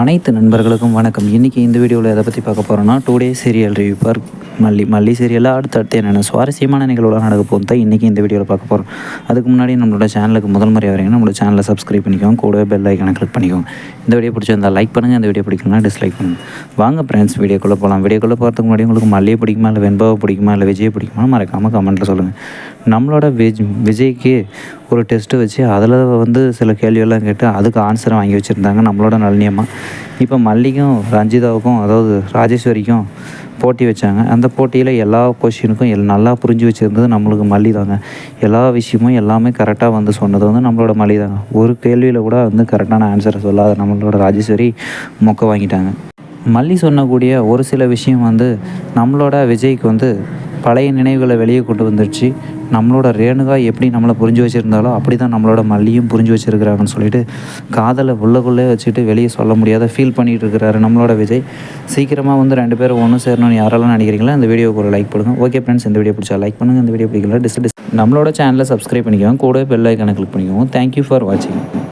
அனைத்து நண்பர்களுக்கும் வணக்கம். இன்றைக்கி இந்த வீடியோவில் எதை பற்றி பார்க்க போகிறோன்னா டூ டே சீரியல் ரிவ்யூ பார்க் மல்லி மல்லி சீரியலாக அடுத்தடுத்து என்னென்ன சுவாரஸ்யமான நிகழ்வுலாம் நடக்க போகுது தான் இன்றைக்கி இந்த வீடியோவில் பார்க்க போகிறோம் அதுக்கு முன்னாடி நம்மளோட சேனலுக்கு முதல் முறை வரீங்கன்னா நம்மளோட சேனலை சப்ஸ்கிரைப் பண்ணிக்கோங்க. கூடவே பெல் ஐக்கனை கிளிக் பண்ணிக்கோங்க. இந்த வீடியோ பிடிச்சிருந்தால் லைக் பண்ணுங்கள் இந்த வீடியோ பிடிக்கலனா டிஸ்லைக் பண்ணுங்கள் வாங்க ஃப்ரெண்ட்ஸ் வீடியோக்குள்ளே போகலாம் வீடியோக்குள்ளே போகிறதுக்கு முன்னாடி உங்களுக்கு மல்லியை பிடிக்குமா இல்லை வெண்பாவை பிடிக்குமா இல்லை விஜய் பிடிக்குமா மறக்காமல் கமெண்ட்டில் சொல்லுங்கள் நம்மளோட விஜ் விஜய்க்கு ஒரு டெஸ்ட்டு வச்சு அதில் வந்து சில கேள்வியெல்லாம் கேட்டு அதுக்கு ஆன்சரை வாங்கி வச்சுருந்தாங்க நம்மளோட நளினியம்மா. இப்போ மல்லிக்கும் ரஞ்சிதாவுக்கும் அதாவது ராஜேஸ்வரிக்கும் போட்டி வச்சாங்க. அந்த போட்டியில் எல்லா கொஷினுக்கும் எல் நல்லா புரிஞ்சு வச்சுருந்தது நம்மளுக்கு மல்லி தாங்க. எல்லா விஷயமும் எல்லாமே கரெக்டாக வந்து சொன்னது வந்து நம்மளோட மல்லி தாங்க. ஒரு கேள்வியில் கூட வந்து கரெக்டான ஆன்சரை சொல்லாத நம்மளோட ராஜேஸ்வரி மொக்க வாங்கிட்டாங்க. மல்லி சொன்னக்கூடிய ஒரு சில விஷயம் வந்து நம்மளோட விஜய்க்கு வந்து பழைய நினைவுகளை வெளியே கொண்டு வந்துடுச்சு நம்மளோட ரேணுகா எப்படி நம்மளை புரிஞ்சு வச்சுருந்தாலோ அப்படி தான் நம்மளோட மல்லியும் புரிஞ்சு வச்சுருக்கிறாங்கன்னு சொல்லிட்டு காதலை உள்ளக்குள்ளே வச்சுட்டு வெளியே சொல்ல முடியாத ஃபீல் பண்ணிகிட்டு இருக்கிறாரு நம்மளோட விஜய். சீக்கிரமாக வந்து ரெண்டு பேரும் ஒன்று சேரணும்னு யாரெல்லாம் நினைக்கிறீங்களோ அந்த வீடியோக்கு ஒரு லைக் பண்ணுங்கள் ஓகே ஃப்ரெண்ட்ஸ் இந்த வீடியோ பிடிச்சா லைக் பண்ணுங்கள் இந்த வீடியோ பிடிக்கல டிஸ் டிஸ் நம்மளோட சேனலை சப்ஸ்கிரைப் பண்ணிக்கோங்க. கூட பெல் ஐக்கனை கிளிக் பண்ணிக்கோங்க. தேங்க்யூ ஃபார் வாட்சிங்